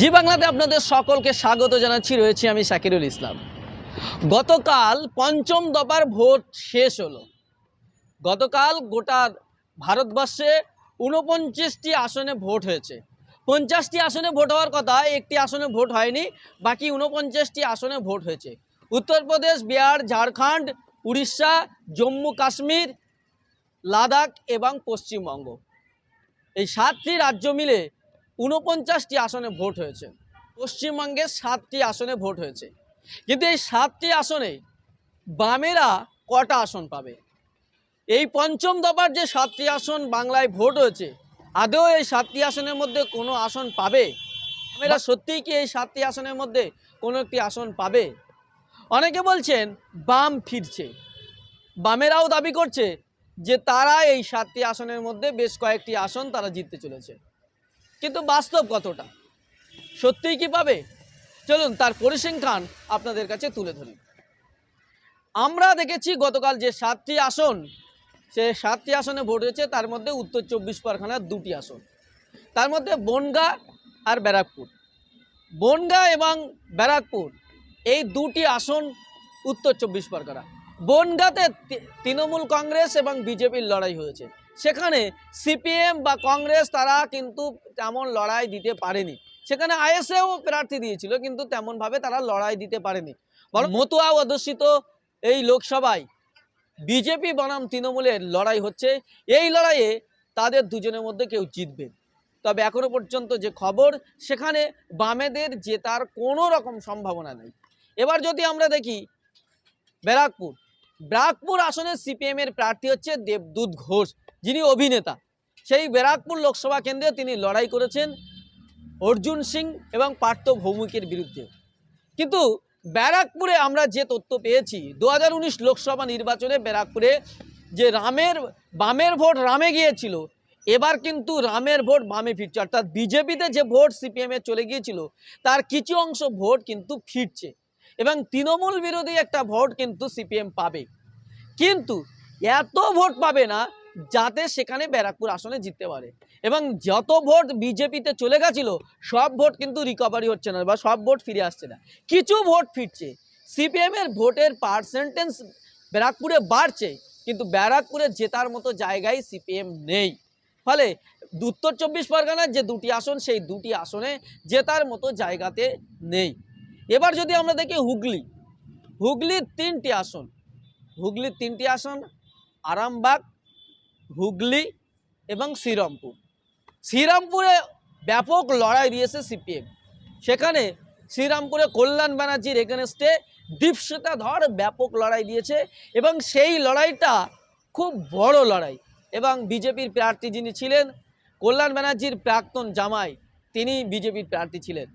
জি বাংলাতে আপনাদের সকলকে স্বাগত জানাচ্ছি। রয়েছে আমি শাকিরুল ইসলাম। গতকাল পঞ্চম দফার ভোট শেষ হলো। গতকাল গোটা ভারতবর্ষে ঊনপঞ্চাশটি আসনে ভোট হয়েছে। পঞ্চাশটি আসনে ভোট হওয়ার কথা, একটি আসনে ভোট হয়নি, বাকি ঊনপঞ্চাশটি আসনে ভোট হয়েছে। উত্তরপ্রদেশ, বিহার, ঝাড়খণ্ড, উড়িষ্যা, জম্মু, কাশ্মীর, লাদাখ এবং পশ্চিমবঙ্গ। এই সাতটি রাজ্য মিলে ঊনপঞ্চাশটি আসনে ভোট হয়েছে। পশ্চিমবঙ্গে সাতটি আসনে ভোট হয়েছে। কিন্তু এই সাতটি আসনে বামেরা কটা আসন পাবে? এই পঞ্চম দফার যে সাতটি আসন বাংলায় ভোট হয়েছে, আদৌ এই সাতটি আসনের মধ্যে কোনো আসন পাবে? বামেরা সত্যিই কি এই সাতটি আসনের মধ্যে কোনো একটি আসন পাবে? অনেকে বলছেন বাম ফিরছে। বামেরাও দাবি করছে যে তারা এই সাতটি আসনের মধ্যে বেশ কয়েকটি আসন তারা জিততে চলেছে। কিন্তু বাস্তব কতটা? সত্যিই কি পাবে? চলুন তার পরিসংখ্যান আপনাদের কাছে তুলে ধরি। আমরা দেখেছি গতকাল যে সাতটি আসন, সে সাতটি আসনে ভোট হয়েছে, তার মধ্যে উত্তর চব্বিশ পরগনার দুটি আসন। তার মধ্যে বনগা আর ব্যারাকপুর। বনগা এবং ব্যারাকপুর, এই দুটি আসন উত্তর চব্বিশ পরগনা। বনগাতে তৃণমূল কংগ্রেস এবং বিজেপির লড়াই হয়েছে। সেখানে সিপিএম বা কংগ্রেস তারা কিন্তু তেমন লড়াই দিতে পারেনি। সেখানে আইএসএও প্রার্থী দিয়েছিল, কিন্তু তেমনভাবে তারা লড়াই দিতে পারেনি। বরং মতুয়া অধ্যুষিত এই লোকসভায় বিজেপি বনাম তৃণমূলের লড়াই হচ্ছে। এই লড়াইয়ে তাদের দুজনের মধ্যে কেউ জিতবে। তবে এখনও পর্যন্ত যে খবর, সেখানে বামেদের জেতার কোনো রকম সম্ভাবনা নেই। এবার যদি আমরা দেখি ব্যারাকপুর ব্যারাকপুর আসনে সিপিএমের প্রার্থী হচ্ছে দেবদূত ঘোষ। যিনি অভিনেতা। সেই ব্যারাকপুর লোকসভা কেন্দ্রে তিনি লড়াই করেছেন অর্জুন সিং এবং পার্থ ভৌমিকের বিরুদ্ধে। কিন্তু ব্যারাকপুরে আমরা যে তথ্য পেয়েছি দু হাজার উনিশ লোকসভা নির্বাচনে ব্যারাকপুরে যে রামের, বামের ভোট রামে গিয়েছিল, এবার কিন্তু রামের ভোট বামে ফিরছে। অর্থাৎ বিজেপিতে যে ভোট সিপিএমে চলে গিয়েছিল, তার কিছু অংশ ভোট কিন্তু ফিরছে এবং তৃণমূল বিরোধী একটা ভোট কিন্তু সিপিএম পাবে। কিন্তু এত ভোট পাবে না যাতে সেখানে ব্যারাকপুর আসনে জিততে পারে। এবং যত ভোট বিজেপিতে চলে গেছিল, সব ভোট কিন্তু রিকভারি হচ্ছে না বা সব ভোট ফিরে আসছে না। কিছু ভোট ফিরছে। সিপিএমের ভোটের পার্সেন্টেজ ব্যারাকপুরে বাড়ছে, কিন্তু ব্যারাকপুরে জেতার মতো জায়গায় সিপিএম নেই। ফলে উত্তর চব্বিশ পরগনার যে দুটি আসন, সেই দুটি আসনে জেতার মতো জায়গাতে নেই। এবার যদি আমরা দেখি হুগলি, হুগলির তিনটি আসন। হুগলির তিনটি আসন, আরামবাগ হুগলি এবং শ্রীরামপুর। শ্রীরামপুরে ব্যাপক লড়াই দিয়েছে সিপিএম। সেখানে শ্রীরামপুরে কল্যাণ ব্যানার্জির এগেনস্টে দীপশিতা ধর ব্যাপক লড়াই দিয়েছে এবং সেই লড়াইটা খুব বড় লড়াই এবং বিজেপির প্রার্থী যিনি ছিলেন, কল্যাণ ব্যানার্জির প্রাক্তন জামাই, তিনি বিজেপির প্রার্থী ছিলেন।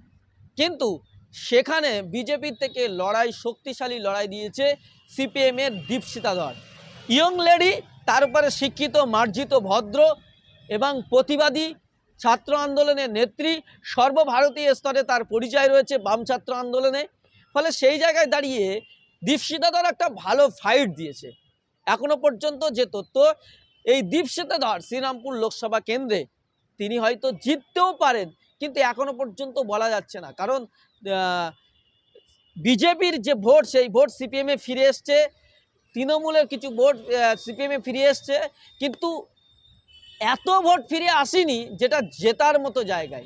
কিন্তু সেখানে বিজেপির থেকে লড়াই শক্তিশালী লড়াই দিয়েছে সিপিএমের দীপশিতা ধর ইয়ং লেডি তার উপরে শিক্ষিত, মার্জিত, ভদ্র এবং প্রতিবাদী ছাত্র আন্দোলনের নেত্রী সর্বভারতীয় স্তরে তার পরিচয় রয়েছে বাম ছাত্র আন্দোলনে। ফলে সেই জায়গায় দাঁড়িয়ে দীপশিতা ধর একটা ভালো ফাইট দিয়েছে। এখনও পর্যন্ত যে তথ্য এই দীপশিতা ধর শ্রীরামপুর লোকসভা কেন্দ্রে তিনি হয়তো জিততেও পারেন, কিন্তু এখনও পর্যন্ত বলা যাচ্ছে না। কারণ বিজেপির যে ভোট, সেই ভোট সিপিএমে ফিরে এসছে। তৃণমূলের কিছু ভোট সিপিএমে ফিরে এসছে, কিন্তু এত ভোট ফিরে আসেনি যেটা জেতার মতো জায়গায়।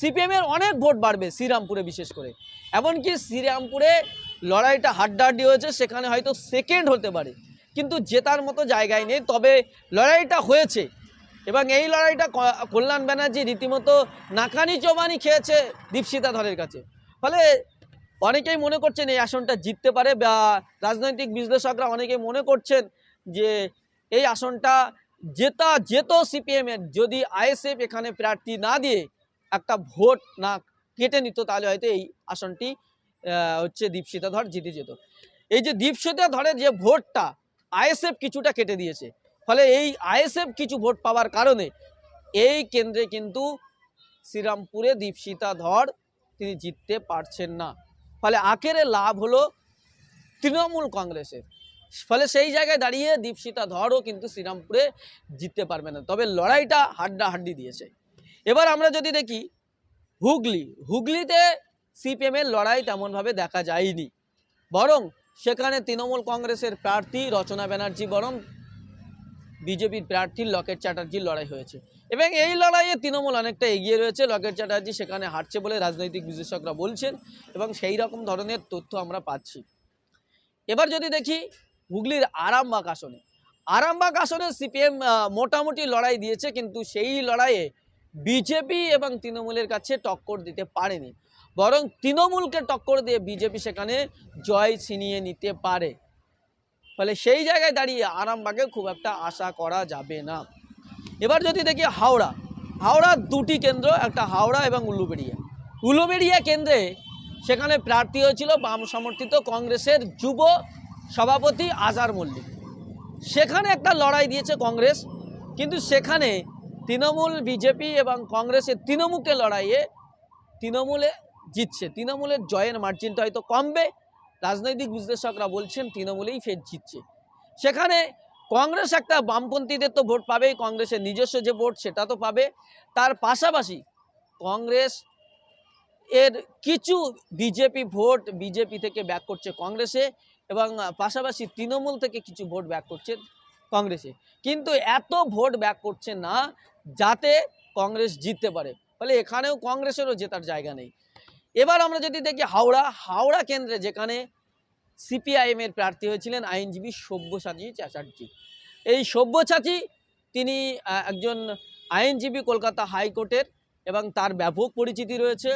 সিপিএমের অনেক ভোট বাড়বে শ্রীরামপুরে বিশেষ করে। এমনকি শ্রীরামপুরে লড়াইটা হাড্ডাহাড্ডি হয়েছে, সেখানে হয়তো সেকেন্ড হতে পারে। কিন্তু জেতার মতো জায়গায় নেই, তবে লড়াইটা হয়েছে। এবং এই লড়াইটা কল্যাণ ব্যানার্জি রীতিমতো নাকানি চোবানি খেয়েছে দীপশিতা ধরের কাছে। ফলে অনেকেই মনে করছেন এই আসনটা জিততে পারে বা রাজনৈতিক বিশ্লেষকরা অনেকেই মনে করছেন যে এই আসনটা জেতা, যেত সিপিএমের যদি আইএসএফ এখানে প্রার্থী না দিয়ে একটা ভোট না কেটে নিত, তাহলে হয়তো এই আসনটি হচ্ছে দীপশিতা ধর জিতে যেত। এই যে দীপশিতা ধরের যে ভোটটা, আইএসএফ কিছুটা কেটে দিয়েছে। ফলে এই আইএসএফ কিছু ভোট পাওয়ার কারণে এই কেন্দ্রে কিন্তু শ্রীরামপুরে দীপশিতা ধর তিনি জিততে পারছেন না। ফলে আখেরে লাভ হলো তৃণমূল কংগ্রেসের। ফলে সেই জায়গায় দাঁড়িয়ে দীপশিতা ধরও কিন্তু শ্রীরামপুরে জিততে পারবে না। তবে লড়াইটা হাড্ডাহাড্ডি দিয়েছে। এবার আমরা যদি দেখি, হুগলি। হুগলিতে সিপিএমের লড়াই তেমনভাবে দেখা যায়নি। বরং সেখানে তৃণমূল কংগ্রেসের প্রার্থী রচনা ব্যানার্জি বরং বিজেপির প্রার্থী লকেট চ্যাটার্জির লড়াই হয়েছে। এবং এই লড়াইয়ে তৃণমূল অনেকটা এগিয়ে রয়েছে। লকেট চ্যাটার্জি সেখানে হারছে বলে রাজনৈতিক বিশ্লেষকরা বলছেন এবং সেই রকম ধরনের তথ্য আমরা পাচ্ছি। এবার যদি দেখি হুগলির আরামবাগ আসনে। আরামবাগ আসনে সিপিএম মোটামুটি লড়াই দিয়েছে কিন্তু সেই লড়াইয়ে বিজেপি এবং তৃণমূলের কাছে টক্কর দিতে পারেনি। বরং তৃণমূলকে টক্কর দিয়ে বিজেপি সেখানে জয় ছিনিয়ে নিতে পারে। ফলে সেই জায়গায় দাঁড়িয়ে আরামবাগে খুব একটা আশা করা যাবে না। এবার যদি দেখি হাওড়া হাওড়ার দুটি কেন্দ্র, একটা হাওড়া এবং উলুবেড়িয়া। উলুবেড়িয়া কেন্দ্রে সেখানে প্রার্থী হয়েছিল বাম সমর্থিত কংগ্রেসের যুব সভাপতি আজার মল্লিক। সেখানে একটা লড়াই দিয়েছে কংগ্রেস, কিন্তু সেখানে তৃণমূল, বিজেপি এবং কংগ্রেসের তৃণমূলকে লড়াইয়ে তৃণমূলে জিতছে। তৃণমূলের জয়ের মার্জিনটা হয়তো কমবে, রাজনৈতিক বিশ্লেষকরা বলছেন তৃণমূলেই ফের জিতছে। সেখানে কংগ্রেস একটা বামপন্থীদের তো ভোট পাবেই, কংগ্রেসের নিজস্ব যে ভোট সেটা তো পাবে। তার পাশাপাশি কংগ্রেস এর কিছু বিজেপি ভোট বিজেপি থেকে ব্যাক করছে কংগ্রেসে এবং পাশাপাশি তৃণমূল থেকে কিছু ভোট ব্যাক করছে কংগ্রেসে। কিন্তু এত ভোট ব্যাক করছে না যাতে কংগ্রেস জিততে পারে। ফলে এখানেও কংগ্রেসেরও জেতার জায়গা নেই। এবার আমরা যদি দেখি হাওড়া হাওড়া কেন্দ্রে যেখানে সিপিআইএম এর প্রার্থী হয়েছিলেন আইনজীবী সব্যসাচী চ্যাটার্জি। এই সব্যসাচী তিনি একজন আইনজীবী কলকাতা হাইকোর্টের এবং তার ব্যাপক পরিচিতি রয়েছে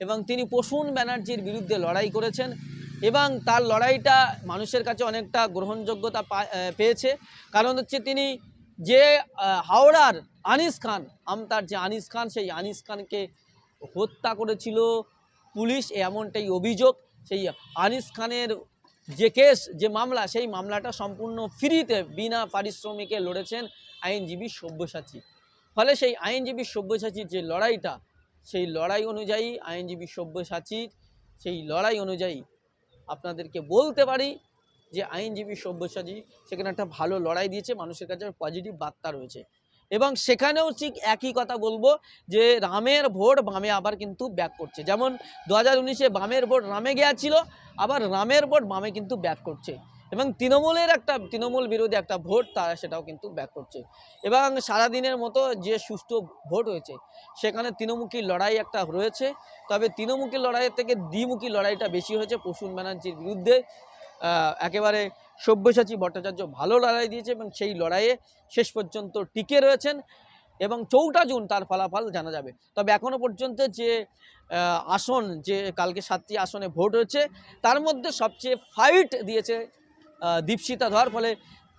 এবং তিনি প্রসূন ব্যানার্জির বিরুদ্ধে লড়াই করেছেন এবং তার লড়াইটা মানুষের কাছে অনেকটা গ্রহণযোগ্যতা পেয়েছে। কারণ হচ্ছে তিনি যে হাওড়ার আনিস খান, আমতার যে আনিস খান, সেই আনিস খানকে হত্যা করেছিল পুলিশ, এমনটাই অভিযোগ। সেই আনিস খানের যে কেস, যে মামলা, সেই মামলাটা সম্পূর্ণ ফ্রিতে বিনা পারিশ্রমিকে লড়েছেন আইনজীবী সব্যসাচী। ফলে সেই আইনজীবী সব্যসাচীর যে লড়াইটা, সেই লড়াই অনুযায়ী আইনজীবী সব্যসাচীর সেই লড়াই অনুযায়ী আপনাদেরকে বলতে পারি যে আইনজীবী সব্যসাচী সেখানে একটা ভালো লড়াই দিয়েছে, মানুষের কাছে পজিটিভ বার্তা রয়েছে। এবং সেখানেও ঠিক একই কথা বলব যে রামের ভোট বামে আবার কিন্তু ব্যাক করছে। যেমন দু হাজার উনিশে বামের ভোট রামে গিয়েছিল, আবার রামের ভোট বামে কিন্তু ব্যাক করছে। এবং তৃণমূলের একটা, তৃণমূল বিরোধী একটা ভোট তারা সেটাও কিন্তু ব্যাক করছে। এবং সারাদিনের মতো যে সুষ্ঠু ভোট হয়েছে, সেখানে তৃণমুখী লড়াই একটা রয়েছে। তবে তৃণমুখী লড়াইয়ের থেকে দ্বিমুখী লড়াইটা বেশি হয়েছে প্রসূন ব্যানার্জির বিরুদ্ধে। একেবারে সব্যসাচী ভট্টাচার্য ভালো লড়াই দিয়েছে এবং সেই লড়াইয়ে শেষ পর্যন্ত টিকে রয়েছেন এবং চৌঠা জুন তার ফলাফল জানা যাবে। তবে এখনও পর্যন্ত যে আসন, যে কালকে সাতটি আসনে ভোট হয়েছে, তার মধ্যে সবচেয়ে ফাইট দিয়েছে দীপশিতা ধর। ফলে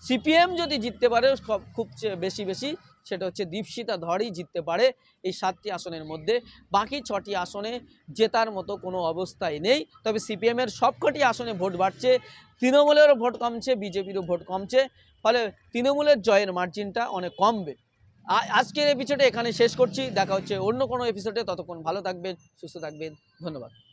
সিপিএম যদি জিততে পারে খুব বেশি বেশি সেটা হচ্ছে দীপশিতা ধরই জিততে পারে এই সাতটি আসনের মধ্যে। বাকি ছটি আসনে জেতার মতো কোনো অবস্থায় নেই। তবে সিপিএমের সবকটি আসনে ভোট বাড়ছে। তৃণমূলেরও ভোট কমছে, বিজেপিরও ভোট কমছে। ফলে তৃণমূলের জয়ের মার্জিনটা অনেক কমবে। আজকের এপিসোডে এখানে শেষ করছি। দেখা হচ্ছে অন্য কোনো এপিসোডে ততক্ষণ ভালো থাকবেন, সুস্থ থাকবেন। ধন্যবাদ।